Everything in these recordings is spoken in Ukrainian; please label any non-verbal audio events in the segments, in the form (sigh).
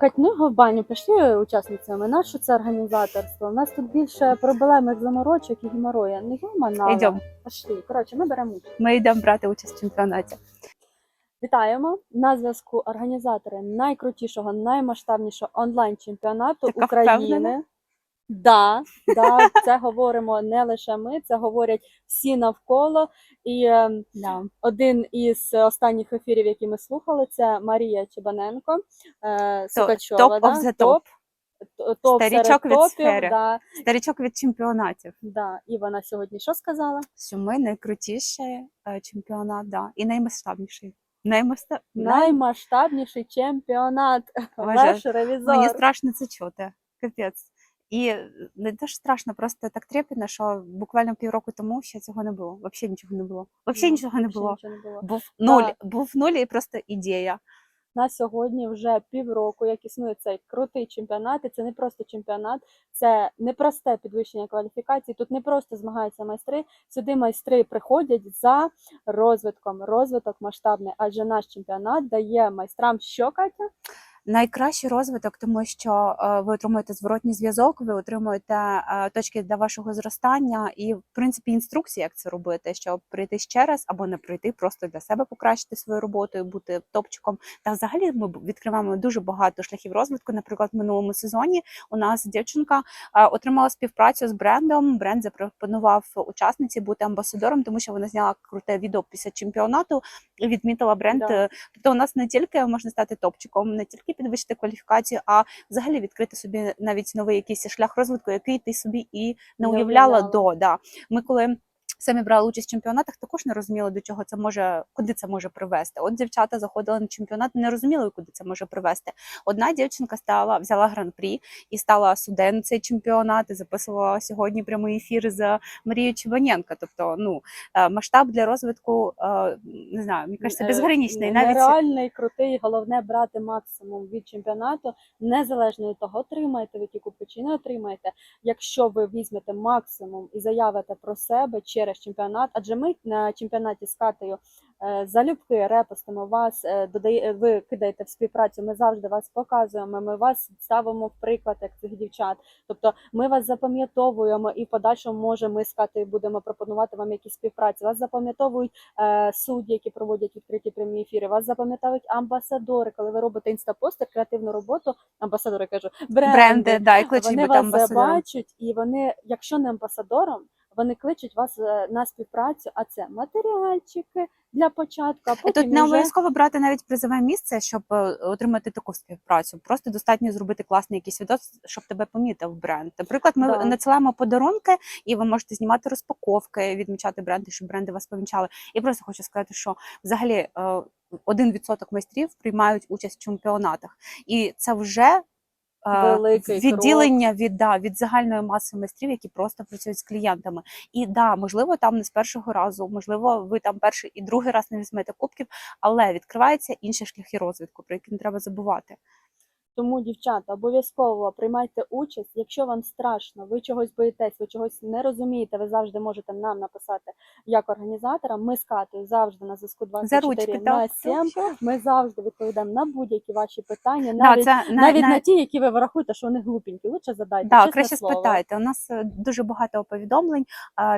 Кать, ну в баню пішли учасницями. Нащо це організаторство? У нас тут більше проблем як заморочок і геморроя. Не гемана. Йдемо. Пішли. Коротше, ми беремо участь. Ми йдемо брати участь в чемпіонаті. Вітаємо на зв'язку організатори найкрутішого, наймасштабнішого онлайн чемпіонату Така України. впевнена? Да, да, це говоримо не лише ми, це говорять всі навколо. І е, Да. один із останніх ефірів, які ми слухали, це Марія Чебаненко, е, Сукачова. top да, топ, топ Старічок серед від топів, сфери. Да, Старічок від чемпіонатів. да. І вона сьогодні що сказала? Що ми найкрутіший е, чемпіонат, да. і наймасштабніший. Наймаста... Наймасштабніший чемпіонат. Ваш ревізор. Мені страшно це чути. Капець. І е, не ж страшно, просто так трепетно, що буквально півроку тому ще цього не було. Взагалі нічого не було. Взагалі нічого не було. нічого не було. Був нуль, був нуль і просто ідея. на сьогодні вже півроку, як існує цей крутий чемпіонат. І це не просто чемпіонат, це не просте підвищення кваліфікації. Тут не просто змагаються майстри. Сюди майстри приходять за розвитком, розвиток масштабний. Адже наш чемпіонат дає майстрам що Катя? Найкращий розвиток, тому що е, ви отримуєте зворотній зв'язок, ви отримуєте е, точки для вашого зростання і, в принципі, інструкції, як це робити, щоб прийти ще раз або не прийти, просто для себе покращити свою роботу і бути топчиком. Та взагалі ми відкриваємо дуже багато шляхів розвитку. Наприклад, в минулому сезоні у нас дівчинка е, отримала співпрацю з брендом. Бренд запропонував учасниці бути амбасадором, тому що вона зняла круте відео після чемпіонату відмітила бренд. Да. е, Тобто у нас не тільки можна стати топчиком, не тільки підвищити кваліфікацію, а взагалі відкрити собі навіть новий якийсь шлях розвитку, який ти собі і не уявляла. до. Да. Ми коли самі брали участь в чемпіонатах, також не розуміли, до чого це може, куди це може привести. От дівчата заходили на чемпіонат, не розуміли, куди це може привести. Одна дівчинка стала, взяла гран-прі і стала суддею на цей чемпіонат, і записувала сьогодні прямий ефір з Марією Чебаненко. Тобто, ну е, масштаб для розвитку, е, не знаю, мені кажеться, Е, безграничний. Навіть нереальний, крутий. Головне брати максимум від чемпіонату, незалежно від того, отримаєте ви ті кубки чи не отримаєте. Якщо ви візьмете максимум і заявите про себе через чемпіонат, адже ми на чемпіонаті з Катею е, залюбки репостимо вас, е, додає, ви кидаєте в співпрацю. Ми завжди вас показуємо. Ми вас ставимо в приклад як цих дівчат. Тобто ми вас запам'ятовуємо і в подальшому може ми з Катею будемо пропонувати вам якісь співпраці. Вас запам'ятовують е, судді, які проводять відкриті прямі ефіри. Вас запам'ятають амбасадори, коли ви робите інстапостер, креативну роботу. Амбасадори кажу, бренди. бренди, да, і вони вас бачать, і вони, якщо не амбасадором, вони кличуть вас е, на співпрацю. А це матеріальчики для початку. А потім тут не вже... обов'язково брати навіть призове місце, щоб е, отримати таку співпрацю. Просто достатньо зробити класний якийсь відос, щоб тебе помітив бренд. Наприклад, ми Да. надсилаємо подарунки, і ви можете знімати розпаковки, відмічати бренди, щоб бренди вас помічали. І просто хочу сказати, що взагалі е, один відсоток майстрів приймають участь в чемпіонатах, і це вже. Великий крок. відділення від да, від загальної маси майстрів, які просто працюють з клієнтами. І да, можливо, там не з першого разу, можливо, ви там перший і другий раз не візьмете кубків, але відкриваються інші шляхи розвитку, про які не треба забувати. Тому, дівчата, обов'язково приймайте участь. Якщо вам страшно, ви чогось боїтесь, ви чогось не розумієте, ви завжди можете нам написати як організаторам. Ми з Катою завжди на зв'язку За 24 ручки, на так. 7. Ми завжди відповідаємо на будь-які ваші питання, Да, навіть, це на- навіть на- на ті, які ви врахуєте, що вони глупенькі. Лучше задайте. Да, краще слово. спитайте. У нас е, дуже багато повідомлень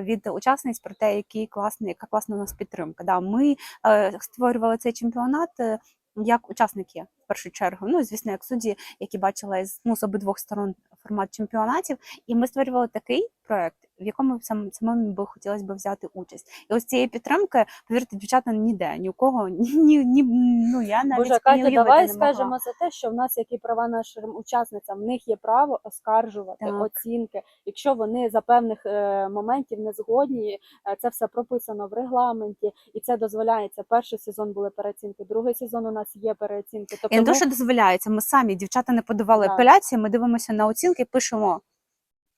від учасниць про те, який класний, яка класна у нас підтримка. Да, ми е, створювали цей чемпіонат е, як учасники в першу чергу. Ну, звісно, як судді, які бачили з, ну, з обидвох сторон формат чемпіонатів. І ми створювали такий проект, в якому сам самим би хотілося б взяти участь. І ось цієї підтримки, повірте, дівчата ніде, ні у кого, ні, ні, ні ну я навіть Боже, Катя, давай не скажемо за те, що в нас які права нашим учасницям, в них є право оскаржувати Так. оцінки, якщо вони за певних е, моментів не згодні. е, Це все прописано в регламенті, і це дозволяється. Перший сезон були переоцінки, другий сезон у нас є переоцінки. Тобто І не ми- що дозволяється, ми самі дівчата не подавали Да. апеляції, ми дивимося на оцінки, пишемо.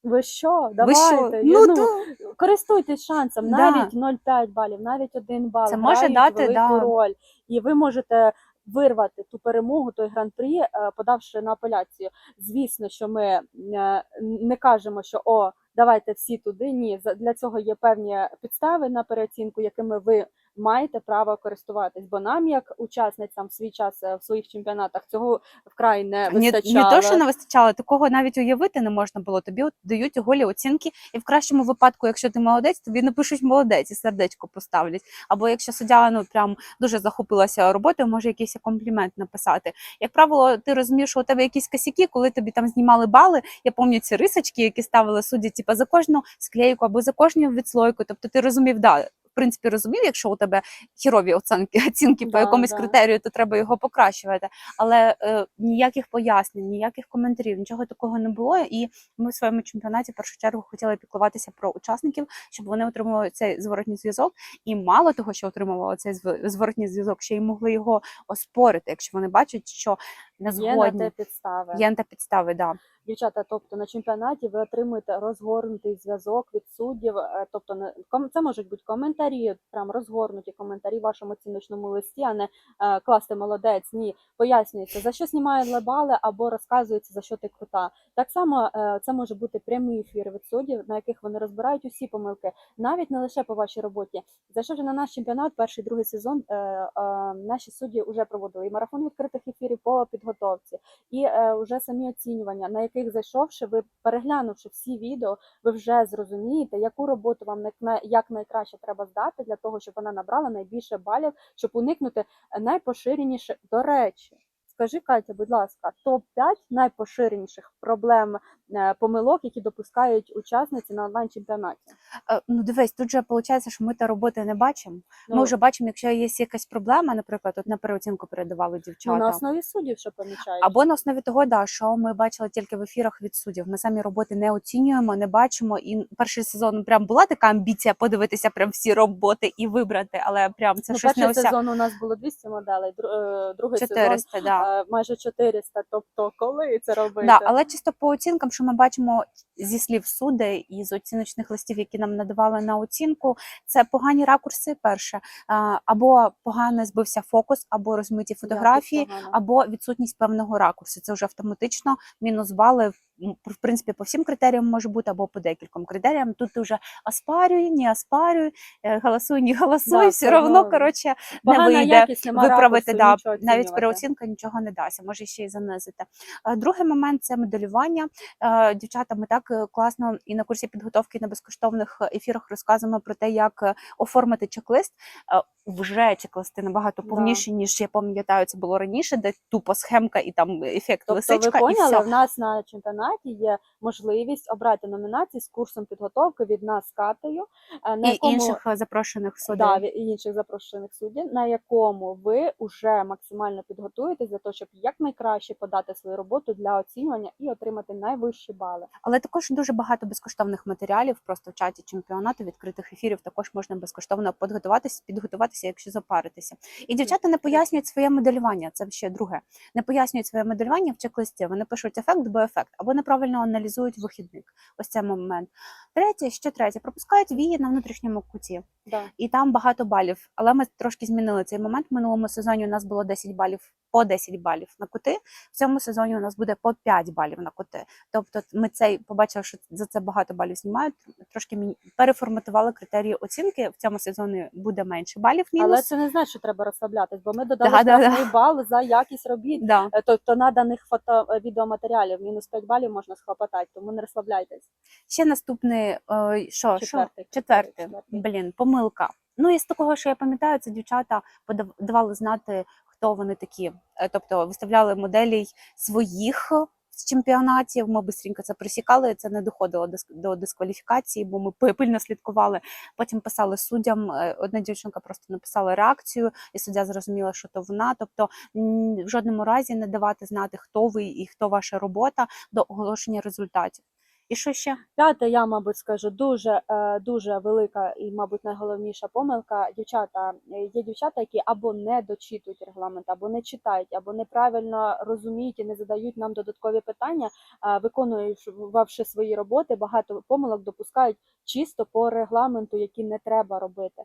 Ви що, Ви давайте, що? ну, Ну, то- користуйтесь шансом, Да. навіть 0,5 балів, навіть 1 бал Це може дати, велику да. роль, і ви можете вирвати ту перемогу, той гран-прі, е, подавши на апеляцію. Звісно, що ми е, не кажемо, що о, давайте всі туди. Ні, для цього є певні підстави на переоцінку, якими ви маєте право користуватись. Бо нам, як учасницям в свій час е, в своїх чемпіонатах, цього вкрай не вистачало. не то, що не вистачало, такого навіть уявити не можна було. Тобі дають голі оцінки, і в кращому випадку, якщо ти молодець, тобі напишуть молодець і сердечко поставлять. Або якщо суддя ну прям дуже захопилася роботою, може якийсь комплімент написати. Як правило, ти розумієш, що у тебе якісь косяки, коли тобі там знімали бали. Я пам'ятаю ці рисочки, які ставили судді, типу, за кожну склейку або за кожну відслойку. Тобто ти розумів, да. Принципі, розумів, якщо у тебе хірові оцінки, (laughs) оцінки по Да, якомусь да. критерію, то треба його покращувати. Але е, ніяких пояснень, ніяких коментарів, нічого такого не було. І ми в своєму чемпіонаті в першу чергу хотіли піклуватися про учасників, щоб вони отримували цей зворотній зв'язок. І мало того, що отримували цей зворотній зв'язок, ще й могли його оспорити, якщо вони бачать, що не Є на те підстави. Є на те підстави, да. Дівчата, тобто на чемпіонаті ви отримуєте розгорнутий зв'язок від суддів. е, Тобто це можуть бути коментарі, прям розгорнуті коментарі в вашому оціночному листі, а не е, класти молодець. Ні, пояснюється за що знімає бали або розказується за що ти крута. Так само е, це може бути прямі ефіри від суддів, на яких вони розбирають усі помилки, навіть не лише по вашій роботі. Зайшовши на наш чемпіонат, перший другий сезон, наші судді вже проводили і марафон відкритих ефірів по підготовці і е, вже самі оцінювання, на яких зайшовши, ви переглянувши всі відео, ви вже зрозумієте, яку роботу вам як найкраще треба здати для того, щоб вона набрала найбільше балів, щоб уникнути найпоширеніше. До речі, скажи, Катя, будь ласка, топ 5 найпоширеніших проблем е, помилок, які допускають учасниці на онлайн чемпіонаті. Е, Ну дивись, тут же виходить, що ми та роботи не бачимо. Ну, Ми вже бачимо, якщо є якась проблема, наприклад, от на переоцінку передавали ну, на основі суддів, що помічають. Або на основі того, да, що ми бачили тільки в ефірах від суддів. Ми самі роботи не оцінюємо, не бачимо. І перший сезон прям була така амбіція подивитися прям всі роботи і вибрати, але прям це ну, щось не сезон у нас було 200 моделей, е, другий сезон да. Майже 400. Тобто, коли це робити? Да, але чисто по оцінкам, що ми бачимо зі слів судей і з оціночних листів, які нам надавали на оцінку, це погані ракурси. Перше, або погано збився фокус, або розмиті фотографії, або відсутність певного ракурсу. Це вже автоматично мінус бали. М, В принципі, по всім критеріям може бути або по декільком критеріям. Тут ти вже аспарюй, не аспарюй, е, голосуй, не голосуй, Да, все одно коротше не вийде виправити. Да, навіть переоцінка нічого не дасть, може ще й занизити. Е, Другий момент це моделювання. Е, Дівчата, ми так класно і на курсі підготовки на безкоштовних ефірах розказуємо про те, як оформити чек-лист. Вже чек-листи набагато Да. повніші, ніж я пам'ятаю, це було раніше, де тупо схемка і там ефект Тобто, лисичка, ви і все. в нас на чемпіонаті є можливість обрати номінації з курсом підготовки від нас Катею, е, на І якому інших е, запрошених суддів. да, і інших запрошених суддів, на якому ви вже максимально підготуєтесь для того, щоб якнайкраще подати свою роботу для оцінювання і отримати найвищі бали. Але також дуже багато безкоштовних матеріалів просто в чаті чемпіонату відкритих ефірів. Також можна безкоштовно підготуватися, підготуватися, якщо запаритися. І дівчата не пояснюють своє моделювання. Це ще друге. Не пояснюють своє моделювання в чек-листі. Вони пишуть ефект, бо ефект, або неправильно аналізують вихідник. Ось це момент. Третє, ще третє, пропускають вії на внутрішньому куті. Да. і там багато балів. Але ми трошки змінили цей момент. В минулому сезоні у нас було 10 балів по 10 балів на кути. В цьому сезоні у нас буде по 5 балів на кути. Тобто, ми цей побачили, що за це багато балів знімають. Трошки переформатували критерії оцінки. В цьому сезоні буде менше балів. Мінус. Але це не значить, що треба розслаблятись, бо ми додали Да, да, да. бал за якість робіт. Да. Е, Тобто наданих фото е, відеоматеріалів мінус 5 балів можна схлопотати, тому не розслабляйтесь. Ще наступний, е, що, що? Четвертий. Четвертий. Блін, помилка. Ну і з такого, що я пам'ятаю, це дівчата подав- давали знати, хто вони такі. Е, Тобто виставляли моделей своїх з чемпіонатів. Ми бистренько це присікали. Це не доходило до дискваліфікації, бо ми пи- пильно слідкували. Потім писали суддям. Е, Одна дівчинка просто написала реакцію, і суддя зрозуміла, що то вона. Тобто в жодному разі не давати знати, хто ви і хто ваша робота до оголошення результатів. І що ще? П'яте, я, мабуть, скажу, дуже е, дуже велика і, мабуть, найголовніша помилка. Дівчата е, є дівчата, які або не дочитують регламент, або не читають, або неправильно розуміють і не задають нам додаткові питання, е, виконуючи свої роботи, багато помилок допускають чисто по регламенту, які не треба робити.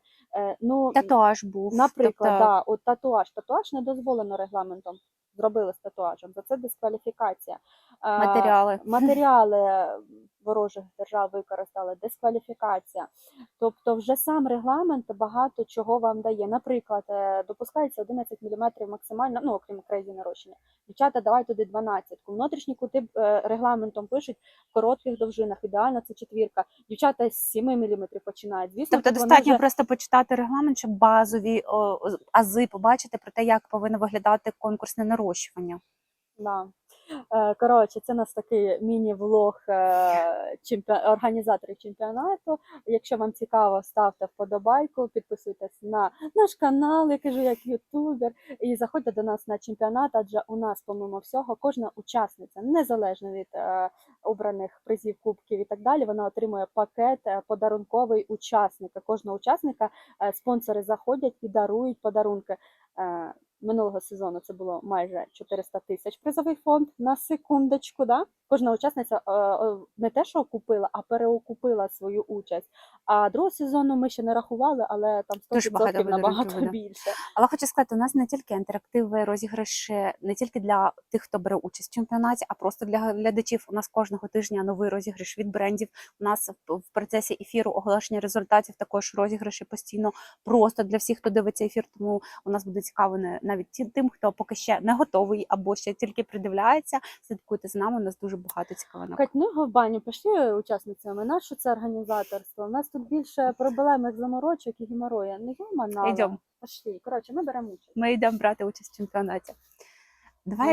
Ну Татуаж був. Наприклад, тобто- да, от татуаж. Татуаж не дозволено регламентом. Зробили з татуажем. За це дискваліфікація. Матеріали. матеріали ворожих держав використали, дискваліфікація. Тобто, вже сам регламент багато чого вам дає. Наприклад, е, допускається 11 мм максимально, ну окрім крейзі нарощення. Дівчата, давай туди 12. Внутрішні кути е, регламентом пишуть в коротких довжинах. Ідеально це четвірка. Дівчата з 7 мм починають. Звісно, Тобто достатньо вже- просто почитати регламент, щоб базові о, о, ази побачити про те, як повинно виглядати конкурсне нарощування. Да. Е, Коротше, це у нас такий міні-влог е, організаторів чемпіонату. Якщо вам цікаво, ставте вподобайку, підписуйтесь на наш канал, я кажу, як ютубер, і заходьте до нас на чемпіонат, адже у нас, помимо всього, кожна учасниця, незалежно від е, обраних призів, кубків і так далі, вона отримує пакет е, подарунковий учасника. Кожного учасника спонсори заходять і дарують подарунки. Минулого сезону це було майже 400 тисяч призовий фонд на секундочку. Да? Кожна учасниця е, е, не те, що купила, а переокупила свою участь. А другого сезону ми ще не рахували, але там 100% Дуже багато набагато буде. більше. Але хочу сказати, у нас не тільки інтерактиви, розіграші, не тільки для тих, хто бере участь в чемпіонаті, а просто для глядачів. У нас кожного тижня новий розіграш від брендів. У нас в процесі ефіру оголошення результатів також розіграші постійно просто для всіх, хто дивиться ефір. Тому у нас буде цікаво навіть тим, хто поки ще не готовий або ще тільки придивляється. Слідкуйте з нами. У нас дуже багато цікавинок. Кать, ну його в баню пішли учасницями. Наше це організаторство? У нас тут більше проблемних заморочок і геморроя. Не йома Йдемо. Пішли. Коротше, ми беремо участь. Ми йдемо брати участь в чемпіонаті. Давай